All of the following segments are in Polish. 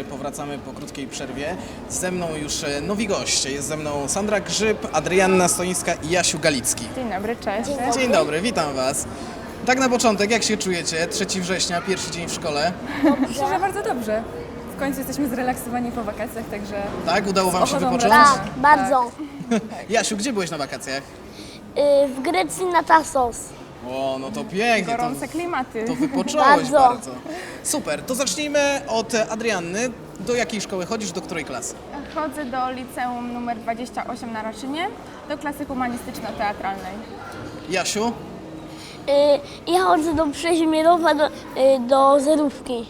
4 powracamy po krótkiej przerwie. Ze mną już e, nowi goście. Jest ze mną Sandra Grzyb, Adrianna Stońska i Jasiu Galicki. Dzień dobry, cześć. Dzień dobry. Dzień dobry, witam Was. Tak na początek, jak się czujecie? 3 września, pierwszy dzień w szkole. Myślę, że bardzo dobrze. W końcu jesteśmy zrelaksowani po wakacjach, także Tak, udało Wam się ochotą wypocząć? Tak, bardzo. Jasiu, gdzie byłeś na wakacjach? Y, w Grecji na Tasos. O, no to pięknie. To, gorące klimaty. to wypocząłeś Bardzo. bardzo. Super, to zacznijmy od Adrianny. Do jakiej szkoły chodzisz, do której klasy? Chodzę do liceum numer 28 na Raszynie, do klasy humanistyczno-teatralnej. Jasiu? Y, ja chodzę do Przeźmierowa, do, y, do Zerówki.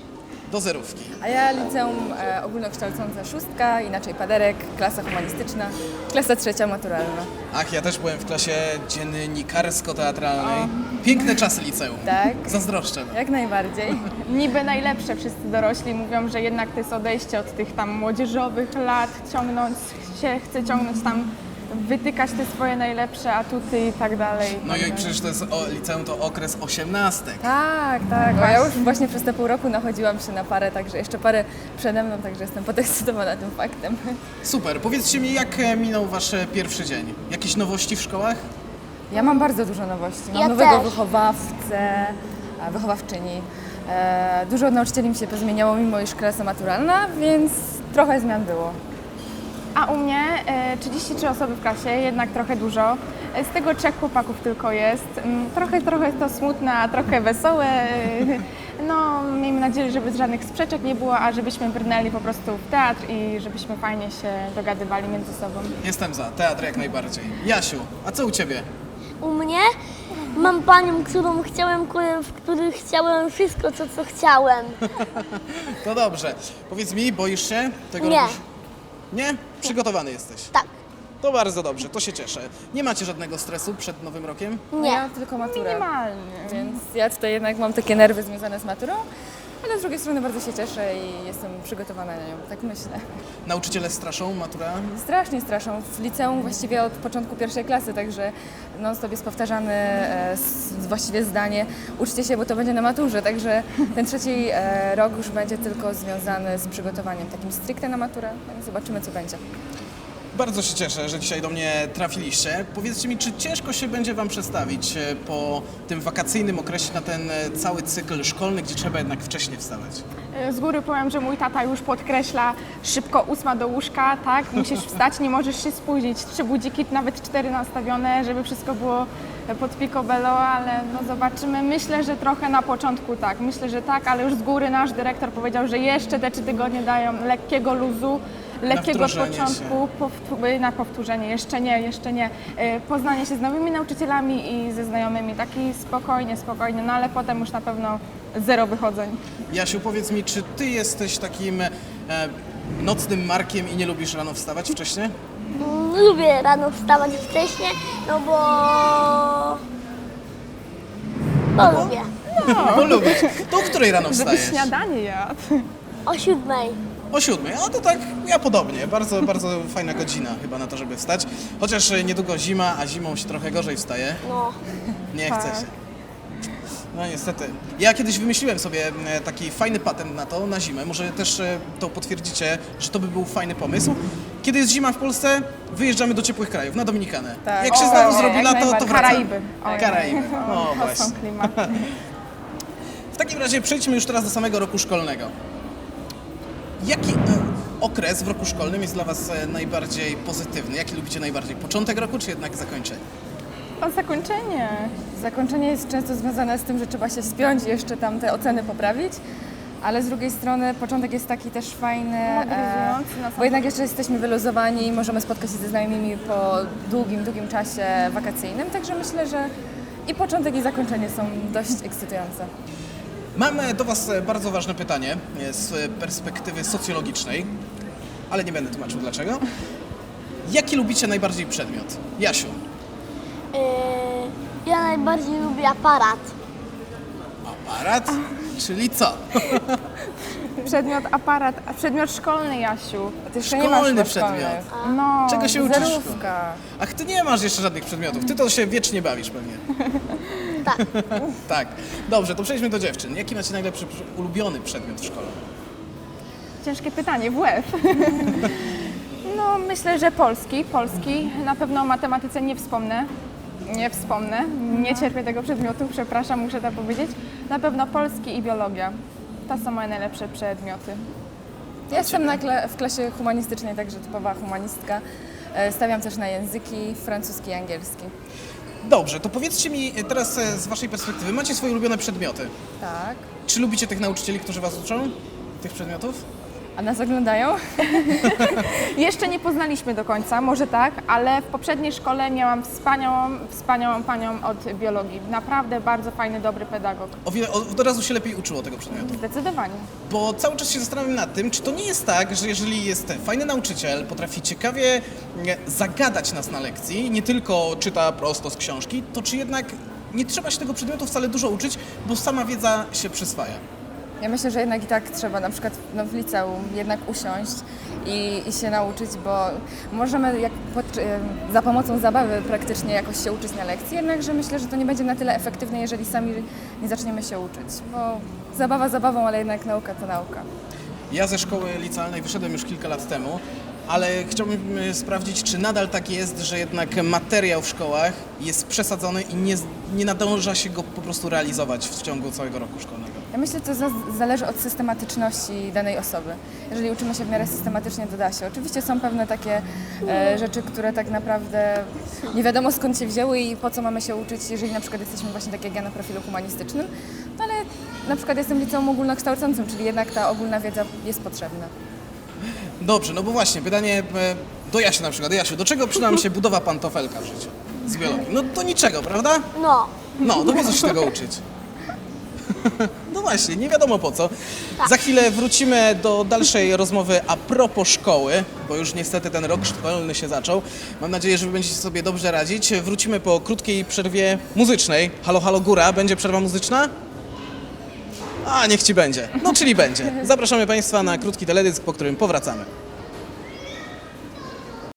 Do zerówki. A ja liceum e, ogólnokształcące szóstka, inaczej paderek, klasa humanistyczna, klasa trzecia maturalna. Ach, ja też byłem w klasie dziennikarsko-teatralnej. Piękne czasy liceum. Tak. Zazdroszczę. Jak najbardziej. Niby najlepsze wszyscy dorośli mówią, że jednak to jest odejście od tych tam młodzieżowych lat, ciągnąć się, chce ciągnąć tam, wytykać te swoje najlepsze atuty i tak dalej. No i przecież to jest o, liceum to okres osiemnastek. Tak, tak. Bo ja już właśnie przez te pół roku nachodziłam się na parę, także jeszcze parę przede mną, także jestem podekscytowana tym faktem. Super, powiedzcie mi, jak e, minął wasz e, pierwszy dzień? Jakieś nowości w szkołach? Ja mam bardzo dużo nowości. Mam Ja nowego też. wychowawcę, a, wychowawczyni. E, dużo nauczycieli mi się pozmieniało, mimo iż klasa maturalna, więc trochę zmian było. A u mnie e, 33 osoby w klasie, jednak trochę dużo. E, Z tego trzech chłopaków tylko jest. Mm, Trochę, trochę to smutne, a trochę wesołe. E, No, miejmy nadzieję, że bez żadnych sprzeczek nie było, a żebyśmy brnęli po prostu w teatr i żebyśmy fajnie się dogadywali między sobą. Jestem za, teatr jak najbardziej. Jasiu, a co u ciebie? U mnie mam panią, którą chciałem, w której chciałem wszystko, co, co chciałem. To dobrze. Powiedz mi, boisz się tego Nie. robisz? Nie? Przygotowany jesteś. Tak, To bardzo dobrze, to się cieszę. Nie macie żadnego stresu przed nowym rokiem? Nie. Ja tylko maturę. Minimalnie. Więc ja tutaj jednak mam takie nerwy związane z maturą, ale z drugiej strony bardzo się cieszę i jestem przygotowana na nią, tak myślę. Nauczyciele straszą, matura? Strasznie straszą. W liceum właściwie od początku pierwszej klasy, także non-stop jest powtarzane e, s- właściwie zdanie uczcie się, bo to będzie na maturze, także ten trzeci e, rok już będzie tylko związany z przygotowaniem takim stricte na maturę, więc zobaczymy co będzie. Bardzo się cieszę, że dzisiaj do mnie trafiliście. Powiedzcie mi, czy ciężko się będzie Wam przestawić e, po tym wakacyjnym okresie na ten e, cały cykl szkolny, gdzie trzeba jednak wcześniej wstawać? E, Z góry powiem, że mój tata już podkreśla szybko ósma do łóżka, tak? Musisz wstać, nie możesz się spóźnić. Trzy budziki, nawet cztery nastawione, żeby wszystko było pod picobello, ale no zobaczymy. Myślę, że trochę na początku tak, myślę, że tak, ale już z góry nasz dyrektor powiedział, że jeszcze te trzy tygodnie dają lekkiego luzu, lekkiego od początku, powtó- na powtórzenie, jeszcze nie, jeszcze nie. E, Poznanie się z nowymi nauczycielami i ze znajomymi, taki spokojnie, spokojnie, no ale potem już na pewno zero wychodzeń. Jasiu, powiedz mi, czy Ty jesteś takim e, nocnym markiem i nie lubisz rano wstawać wcześniej? Lubię rano wstawać wcześnie, no bo... Bo lubię. Bo lubisz. To o której rano Żeby wstajesz? śniadanie jadł. O siódmej. O siódmej. A to tak, ja podobnie. Bardzo, bardzo fajna godzina chyba na to, żeby wstać. Chociaż e, niedługo zima, a zimą się trochę gorzej wstaje. No. Nie Tak. chce się. No niestety. Ja kiedyś wymyśliłem sobie e, taki fajny patent na to, na zimę. Może też e, to potwierdzicie, że to by był fajny pomysł. Kiedy jest zima w Polsce, wyjeżdżamy do ciepłych krajów, na Dominikanę. Tak. Jak się O, znowu zrobi lato, to wracamy. Karaiby. O, Karaiby. O, To właśnie. W takim razie przejdźmy już teraz do samego roku szkolnego. Jaki e, okres w roku szkolnym jest dla Was e, najbardziej pozytywny? Jaki lubicie najbardziej? Początek roku, czy jednak zakończenie? O zakończenie. Zakończenie jest często związane z tym, że trzeba się spiąć i jeszcze tam te oceny poprawić. Ale z drugiej strony początek jest taki też fajny, e, sam bo jednak jeszcze jesteśmy wyluzowani i możemy spotkać się ze znajomymi po długim, długim czasie wakacyjnym. Także myślę, że i początek i zakończenie są dość ekscytujące. Mam e, do Was e, bardzo ważne pytanie e, z perspektywy socjologicznej, ale nie będę tłumaczył dlaczego. Jaki lubicie najbardziej przedmiot? Jasiu, Yy, ja najbardziej lubię aparat. aparat, czyli co? Przedmiot aparat, a przedmiot szkolny, Jasiu. Ty jeszcze nie masz Szkolny szkolnych. przedmiot. No, Czego się uczysz? Zerówka. Ach, Ty nie masz jeszcze żadnych przedmiotów. Ty to się wiecznie bawisz pewnie. Tak. Tak. Dobrze, to przejdźmy do dziewczyn. Jaki macie najlepszy, ulubiony przedmiot w szkole? ciężkie pytanie, w łeb. No, myślę, że polski, polski. Na pewno o matematyce nie wspomnę. Nie wspomnę. Nie cierpię tego przedmiotu, przepraszam, muszę to powiedzieć. Na pewno polski i biologia. To są moje najlepsze przedmioty. Ja jestem na kla- w klasie humanistycznej, także typowa humanistka. E, Stawiam też na języki francuski i angielski. Dobrze, to powiedzcie mi teraz e, z waszej perspektywy, macie swoje ulubione przedmioty. Tak. Czy lubicie tych nauczycieli, którzy was uczą? Tych przedmiotów? A nas oglądają? Jeszcze nie poznaliśmy do końca, może tak, ale w poprzedniej szkole miałam wspaniałą, wspaniałą panią od biologii. Naprawdę bardzo fajny, dobry pedagog. O wiele, od razu się lepiej uczyło tego przedmiotu. Zdecydowanie. Bo cały czas się zastanawiam nad tym, czy to nie jest tak, że jeżeli jest fajny nauczyciel, potrafi ciekawie e, zagadać nas na lekcji, nie tylko czyta prosto z książki, to czy jednak nie trzeba się tego przedmiotu wcale dużo uczyć, bo sama wiedza się przyswaja. Ja myślę, że jednak i tak trzeba na przykład no, w liceum jednak usiąść i, i się nauczyć, bo możemy jak pod, em, za pomocą zabawy praktycznie jakoś się uczyć na lekcji, jednakże myślę, że to nie będzie na tyle efektywne, jeżeli sami nie zaczniemy się uczyć, bo zabawa zabawą, ale jednak nauka to nauka. Ja ze szkoły licealnej wyszedłem już kilka lat temu, ale chciałbym e, sprawdzić, czy nadal tak jest, że jednak materiał w szkołach jest przesadzony i nie, nie nadąża się go po prostu realizować w ciągu całego roku szkolnego. Ja myślę, że to za- zależy od systematyczności danej osoby. Jeżeli uczymy się w miarę systematycznie, to da się. Oczywiście są pewne takie e, rzeczy, które tak naprawdę nie wiadomo skąd się wzięły i po co mamy się uczyć, jeżeli na przykład jesteśmy właśnie tak jak ja na profilu humanistycznym, no ale na przykład jestem liceum ogólnokształcącym, czyli jednak ta ogólna wiedza jest potrzebna. Dobrze, no bo właśnie, pytanie e, do Jasi na przykład. Jasiu, do czego przyda nam się budowa pantofelka w życiu z biologii? No do niczego, prawda? No, No, no po co się tego uczyć? No właśnie, nie wiadomo po co. Za chwilę wrócimy do dalszej rozmowy a propos szkoły, bo już niestety ten rok szkolny się zaczął. Mam nadzieję, że wy będziecie sobie dobrze radzić. Wrócimy po krótkiej przerwie muzycznej. Halo, halo, góra, będzie przerwa muzyczna? A, niech ci będzie. No, czyli będzie. Zapraszamy Państwa na krótki teledysk, po którym powracamy.